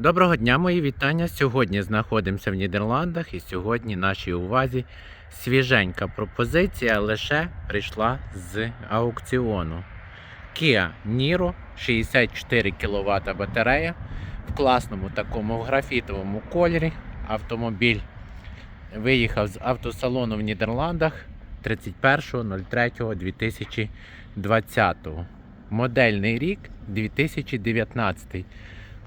Доброго дня, мої вітання. Сьогодні знаходимося в Нідерландах і сьогодні нашій увазі свіженька пропозиція лише прийшла з аукціону. Kia Niro 64 кВт батарея в класному такому графітовому кольорі. Автомобіль виїхав з автосалону в Нідерландах 31.03.2020. Модельний рік 2019.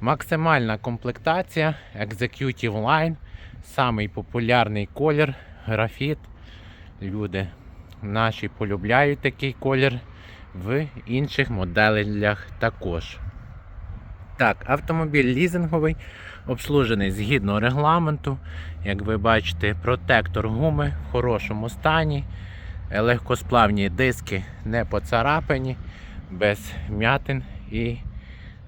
Максимальна комплектація Executive Line, самий популярний колір, графіт. Люди наші полюбляють такий колір в інших моделях також. Так, автомобіль лізинговий, обслужений згідно регламенту. Як ви бачите, протектор гуми в хорошому стані, легкосплавні диски не поцарапані, без м'ятин і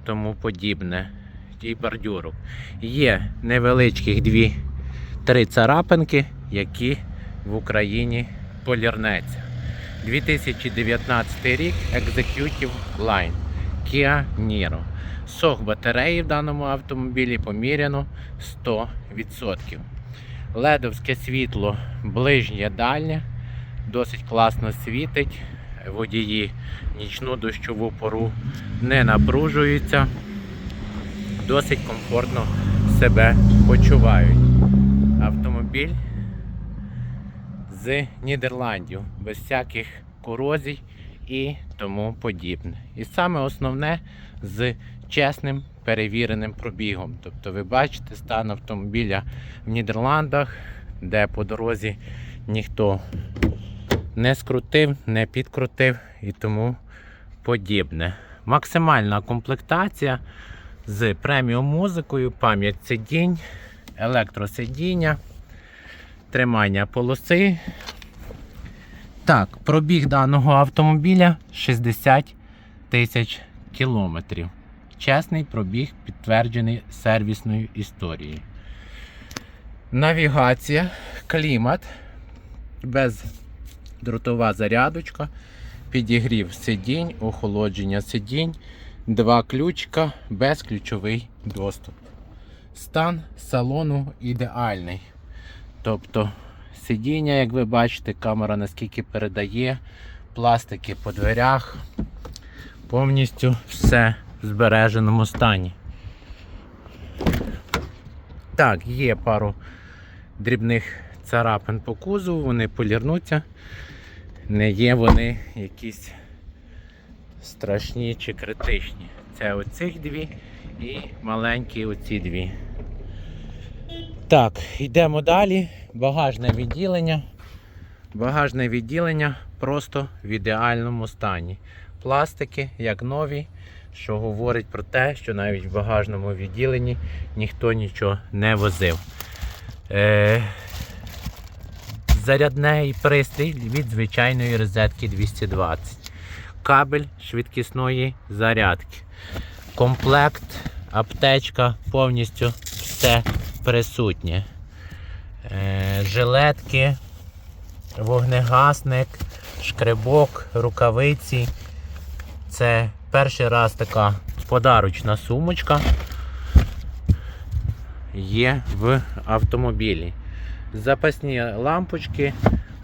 тому подібне. І бордюрок. Є невеличких дві-три царапинки, які в Україні полірнеться. 2019 рік Executive Line Kia Niro. Сох батареї в даному автомобілі поміряно 100%. Ледовське світло ближнє дальнє, досить класно світить. Водії нічну дощову пору не напружуються досить комфортно себе почувають. Автомобіль з Нідерландів, без всяких корозій і тому подібне. І саме основне з чесним перевіреним пробігом. Тобто ви бачите стан автомобіля в Нідерландах, де по дорозі ніхто не скрутив, не підкрутив і тому подібне. Максимальна комплектація з преміум музикою, пам'ять сидінь, електросидіння, тримання полоси. Так, пробіг даного автомобіля 60 тисяч кілометрів. Чесний пробіг підтверджений сервісною історією. Навігація, клімат, бездротова зарядочка, підігрів сидінь, охолодження сидінь. Два ключка, безключовий доступ. Стан салону ідеальний. Тобто сидіння, як ви бачите, камера наскільки передає, пластики по дверях, повністю все в збереженому стані. Так, є пару дрібних царапин по кузову, вони полірнуться, не є вони якісь страшні чи критичні. Це оцих дві і маленькі оці дві. Так, йдемо далі. Багажне відділення. Багажне відділення просто в ідеальному стані. Пластики, як нові, що говорить про те, що навіть в багажному відділенні ніхто нічого не возив. Е, Зарядний пристрій від звичайної розетки 220 кабель швидкісної зарядки. Комплект, аптечка, повністю все присутнє. Е, жилетки, вогнегасник, шкребок, рукавиці. Це перший раз така подарочна сумочка є в автомобілі. Запасні лампочки,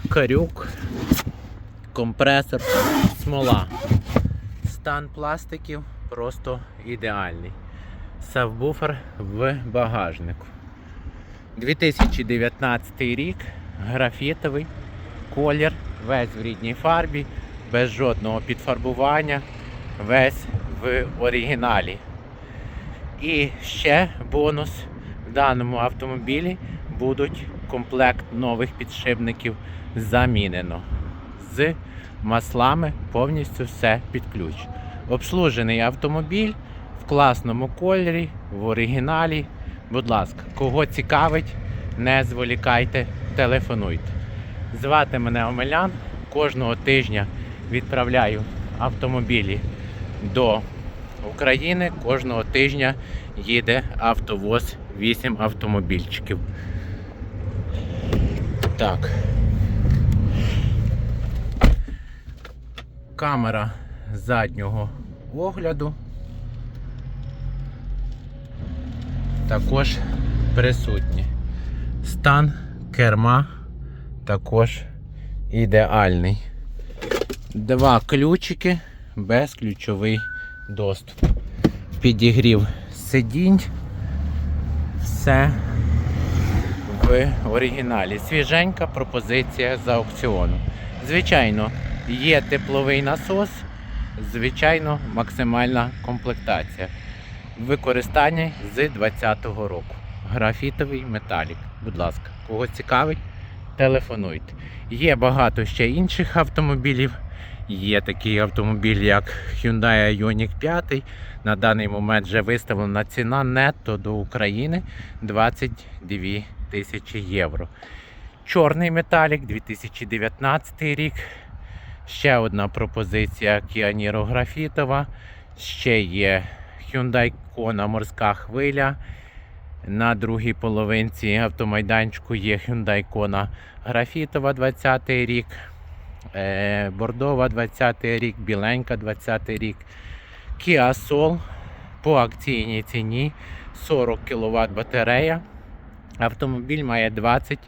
карюк, компресор, смола. Стан пластиків просто ідеальний. Сабвуфер в багажнику. 2019 рік, графітовий колір, весь в рідній фарбі, без жодного підфарбування, весь в оригіналі. І ще бонус в даному автомобілі будуть комплект нових підшипників замінено. З маслами повністю все під ключ. Обслужений автомобіль в класному кольорі, в оригіналі. Будь ласка, кого цікавить, не зволікайте, телефонуйте. Звати мене Омелян. Кожного тижня відправляю автомобілі до України. Кожного тижня їде автовоз 8 автомобільчиків. Так. Камера заднього огляду. також присутні. Стан керма також ідеальний. Два ключики, безключовий доступ. Підігрів сидінь. Все в оригіналі. Свіженька пропозиція з аукціону. Звичайно, є тепловий насос, звичайно, максимальна комплектація. Використання з 2020 року. Графітовий металік. Будь ласка, кого цікавить, телефонуйте. Є багато ще інших автомобілів. Є такий автомобіль, як Hyundai Ioniq 5. На даний момент вже виставлена ціна нетто до України 22 тисячі євро. Чорний металік 2019 рік. Ще одна пропозиція Niro графітова. Ще є Hyundai Kona морська хвиля. На другій половинці автомайданчику є Hyundai Kona графітова 20 рік. Е, Бордова 20 рік, біленька 20 рік. Kia Soul по акційній ціні 40 кВт батарея. Автомобіль має 20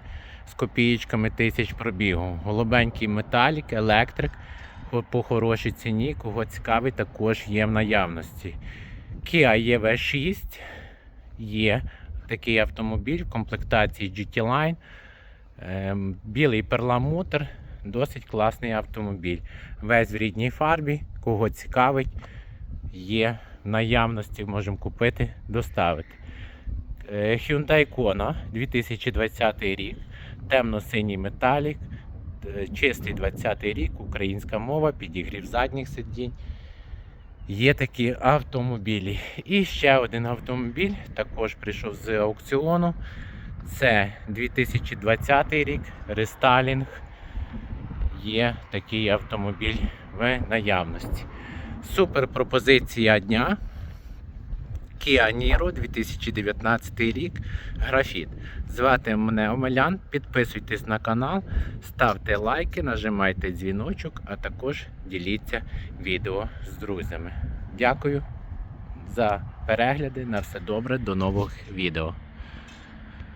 з копієчками тисяч пробігу. Голубенький металік, електрик по, хорошій ціні. Кого цікавить, також є в наявності. Kia EV6 є такий автомобіль в комплектації GT Line. Ем, білий перламутр, досить класний автомобіль. Весь в рідній фарбі. Кого цікавить, є в наявності, можемо купити, доставити. Е, Hyundai Kona 2020 рік, темно-синій металік, е, чистий 20 рік, українська мова, підігрів задніх сидінь. Є такі автомобілі. І ще один автомобіль також прийшов з аукціону. Це 2020 рік, рестайлінг. Є такий автомобіль в наявності. Супер пропозиція дня. Kia Niro 2019 рік. Графіт. Звати мене Омелян. Підписуйтесь на канал, ставте лайки, нажимайте дзвіночок, а також діліться відео з друзями. Дякую за перегляди. На все добре, до нових відео.